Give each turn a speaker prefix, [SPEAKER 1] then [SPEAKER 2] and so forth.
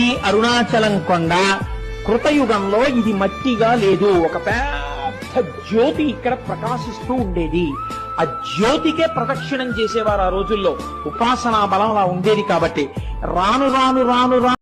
[SPEAKER 1] ఈ అరుణాచలం కొండ కృతయుగంలో ఇది మట్టిగా లేదు. ఒక పెద్ద జ్యోతి ఇక్కడ ప్రకాశిస్తూ ఉండేది. ఆ జ్యోతికే ప్రదక్షిణం చేసేవారు ఆ రోజుల్లో. ఉపాసనా బలం అలా ఉండేది కాబట్టి. రాను రాను రాను రాను